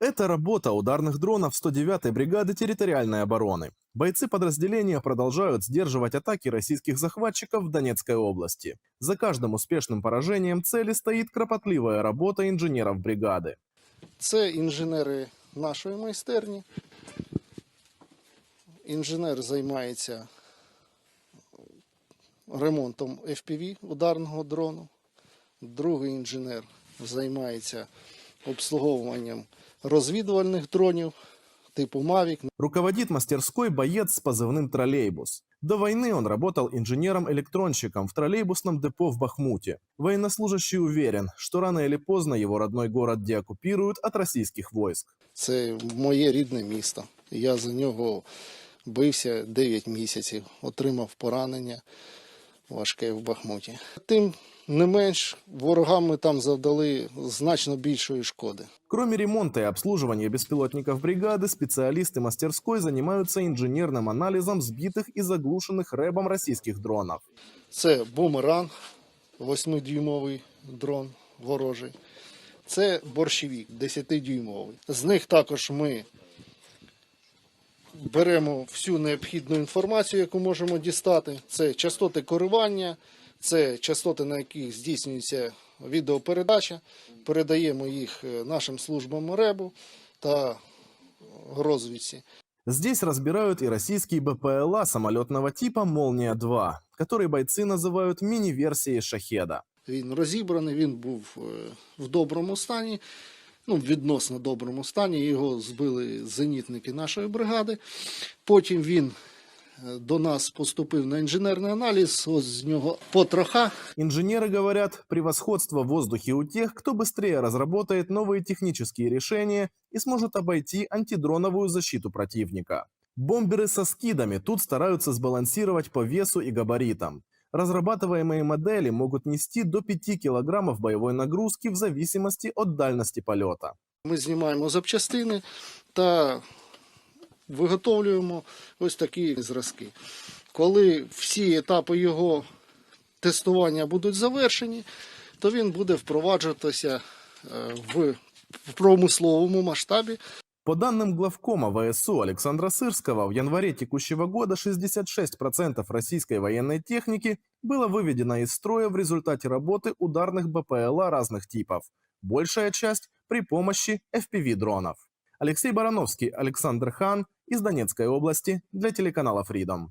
Это работа ударных дронов 109-й бригады территориальной обороны. Бойцы подразделения продолжают сдерживать атаки российских захватчиков в Донецкой области. За каждым успешным поражением цели стоит кропотливая работа инженеров бригады. Це інженери нашої майстерні. Інженер займається ремонтом FPV ударного дрону. Другий інженер займається обслуговуванням розвідувальних дронів типу Mavic. Руководит мастерской боец с позывным «Троллейбус». До войны он работал инженером-электронщиком в троллейбусном депо в Бахмуте. Военнослужащий уверен, что рано или поздно его родной город деоккупируют от российских войск. Це моє рідне місто. Я за нього бився 9 місяців, отримав поранення важке в Бахмуті. Тим не менш, ворогам ми там завдали значно більшої шкоди. Кроме ремонта и обслуживания беспилотников бригады, специалисты мастерской занимаются инженерным анализом сбитых и заглушенных рэбом российских дронов. Це бумеранг, 8-дюймовий дрон ворожий. Це борщевік, 10-дюймовий. З них також ми беремо всю необхідну інформацію, яку можемо дістати. Це частоти коривання, це частоти, на яких здійснюється відеопередача. Передаємо їх е, нашим службам РЕБу та розвідці. Здесь разбирают и российский БПЛА самолетного типа «Молния-2», который бойцы называют мини-версией «Шахеда». Він розібраний, він був е, в доброму стані, ну, відносно доброму стані. Його збили зенітники нашої бригади. Потім він е, до нас поступив на інженерний аналіз. Ось з нього потроха. Инженеры говорят, превосходство в воздухе у тех, кто быстрее разработает новые технические решения и сможет обойти антидроновую защиту противника. Бомберы со скидами тут стараются сбалансировать по весу и габаритам. Разрабатываемые модели могут нести до 5 килограммов боевой нагрузки в зависимости от дальности полета. Ми знімаємо запчастини та виготовлюємо ось такі зразки. Коли всі етапи його тестування будуть завершені, то він буде впроваджуватися е, в промисловому масштабі. По данным главкома ВСУ Александра Сырского, в январе текущего года 66% российской военной техники было выведено из строя в результате работы ударных БПЛА разных типов. Большая часть при помощи FPV-дронов. Алексей Барановский, Александр Хан из Донецкой области для телеканала Freedom.